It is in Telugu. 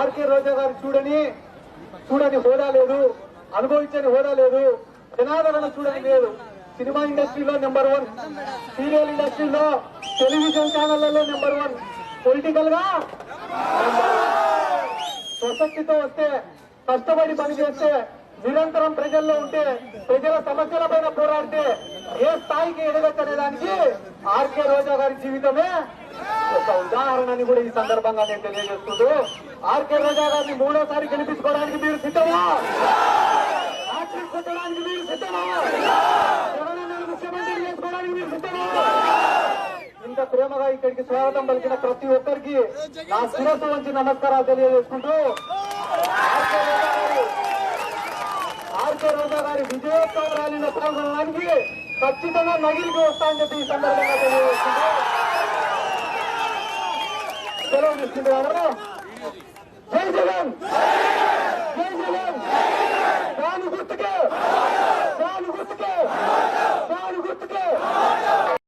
ఆర్కే రోజా గారు చూడని చూడని హోదా లేదు అనుభవించని హోదా లేదు జనాదరణ చూడని లేదు. సినిమా ఇండస్ట్రీలో నెంబర్ వన్ సీరియల్ ఇండస్ట్రీలో టెలివిజన్ ఛానళ్ళలో నెంబర్ వన్. పొలిటికల్గా ప్రసక్తితో వస్తే కష్టపడి పనిచేస్తే నిరంతరం ప్రజల్లో ఉంటే ప్రజల సమస్యల పైన పోరాడితే ఏ స్థాయికి ఎడగచ్చనే దానికి ఆర్కే రోజా గారి జీవితమే ఒక ఉదాహరణని కూడా ఈ సందర్భంగా నేను తెలియజేస్తుంటూ ఆర్కే రోజా గారిని మూడోసారి గెలిపించుకోవడానికి మీరు సిద్ధమా? కొట్టడానికి మీరు సిద్ధమా? ముఖ్యమంత్రి చేసుకోవడానికి మీరు సిద్ధమా? ఇంత ప్రేమగా ఇక్కడికి స్వాగతం పలికిన ప్రతి ఒక్కరికి నా శిరస్సు నుంచి నమస్కారాలు తెలియజేసుకుంటూ ఆర్కే రోజా గారి ఆర్కే రోజా గారి విజయోత్సవ ర్యాలీలో పాల్గొనడానికి ఖచ్చితంగా నగిరికి వస్తా అని చెప్పి ఈ సందర్భంగా 여러분 믿습니다. 저희 세상